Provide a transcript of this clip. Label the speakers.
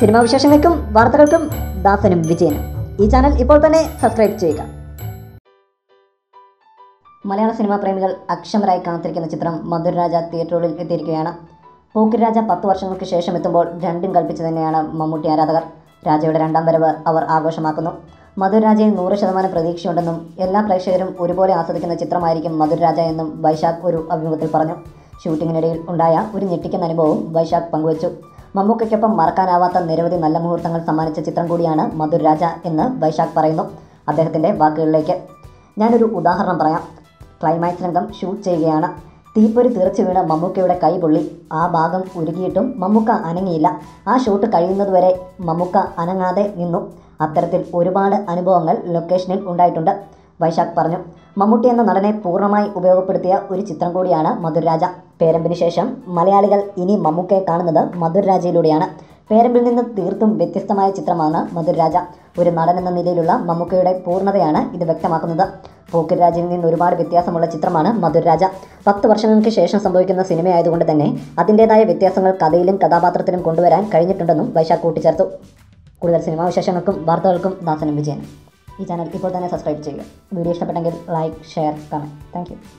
Speaker 1: Cinema വിശേഷങ്ങൾക്കും വാർത്തകൾക്കും ദാസനും വിജയനും. ഈ ചാനൽ ഇപ്പോൾ തന്നെ സബ്സ്ക്രൈബ് ചെയ്യുക. മലയാള സിനിമാ പ്രേമികൾ അക്ഷമരായി കാത്തിരിക്കുന്ന ചിത്രം മധുരരാജ തിയേറ്ററുകളിൽ എത്തിയിരിക്കുകയാണ്. പോക്കിരാജ പത്ത് വർഷങ്ങൾക്ക് ശേഷം എത്തുമ്പോൾ രണ്ടും കൽപ്പിച്ചു തന്നെയാണ് മമ്മൂട്ടി ആരാധകർ. രാജയുടെ രണ്ടാം വരവ് അവർ ആഘോഷമാക്കുന്നു. മധുരരാജയിൽ നൂറ് ശതമാനം പ്രതീക്ഷയുണ്ടെന്നും എല്ലാ പ്രേക്ഷകരും ഒരുപോലെ ആസ്വദിക്കുന്ന ചിത്രമായിരിക്കും മധുരരാജ എന്നും വൈശാഖ് ഒരു അഭിമുഖത്തിൽ പറഞ്ഞു. ഷൂട്ടിങ്ങിനിടയിൽ ഉണ്ടായ ഒരു ഞെട്ടിക്കുന്ന അനുഭവവും വൈശാഖ് പങ്കുവച്ചു. മമ്മൂക്കയ്ക്കൊപ്പം മറക്കാനാവാത്ത നിരവധി നല്ല മുഹൂർത്തങ്ങൾ സമ്മാനിച്ച ചിത്രം കൂടിയാണ് മധുരരാജ എന്ന് വൈശാഖ് പറയുന്നു അദ്ദേഹത്തിന്റെ വാക്കുകളിലേക്ക്. ഞാനൊരു ഉദാഹരണം പറയാം. ക്ലൈമാക്സ് രംഗം ഷൂട്ട് ചെയ്യുകയാണ്. തീപ്പൊരി തീർച്ചു വീണ് മമ്മൂക്കയുടെ കൈ പൊള്ളി. ആ ഭാഗം ഉരുകിയിട്ടും മമ്മൂക്ക അനങ്ങിയില്ല. ആ ഷൂട്ട് കഴിയുന്നതുവരെ മമ്മൂക്ക അനങ്ങാതെ നിന്നു. അത്തരത്തിൽ ഒരുപാട് അനുഭവങ്ങൾ ലൊക്കേഷനിൽ ഉണ്ടായിട്ടുണ്ട്. വൈശാഖ് പറഞ്ഞു. മമ്മൂട്ടി എന്ന നടനെ പൂർണമായി ഉപയോഗപ്പെടുത്തിയ ഒരു ചിത്രം കൂടിയാണ് മധുരരാജ. പേരമ്പിന് ശേഷം മലയാളികൾ ഇനി മമ്മൂക്കയെ കാണുന്നത് മധുരരാജയിലൂടെയാണ്. പേരമ്പിൽ നിന്ന് തീർത്തും വ്യത്യസ്തമായ ചിത്രമാണ് മധുരരാജ. ഒരു നടൻ എന്ന നിലയിലുള്ള മമ്മൂക്കയുടെ പൂർണതയാണ് ഇത് വ്യക്തമാക്കുന്നത്. പോക്കിരാജയിൽ നിന്ന് ഒരുപാട് വ്യത്യാസമുള്ള ചിത്രമാണ് മധുരരാജ. പത്ത് വർഷങ്ങൾക്ക് ശേഷം സംഭവിക്കുന്ന സിനിമയായതുകൊണ്ട് തന്നെ അതിന്റേതായ വ്യത്യാസങ്ങൾ കഥയിലും കഥാപാത്രത്തിലും കൊണ്ടുവരാൻ കഴിഞ്ഞിട്ടുണ്ടെന്നും വൈശാഖ് കൂട്ടിച്ചേർത്തു. കൂടുതൽ സിനിമാ വിശേഷങ്ങൾക്കും വാർത്തകൾക്കും ദാസനം വിജയനും. ഈ ചാനൽ ഇപ്പോൾ തന്നെ സബ്സ്ക്രൈബ് ചെയ്യുക. വീഡിയോ ഇഷ്ടപ്പെട്ടെങ്കിൽ ലൈക്ക് ഷെയർ കമന്റ് താങ്ക്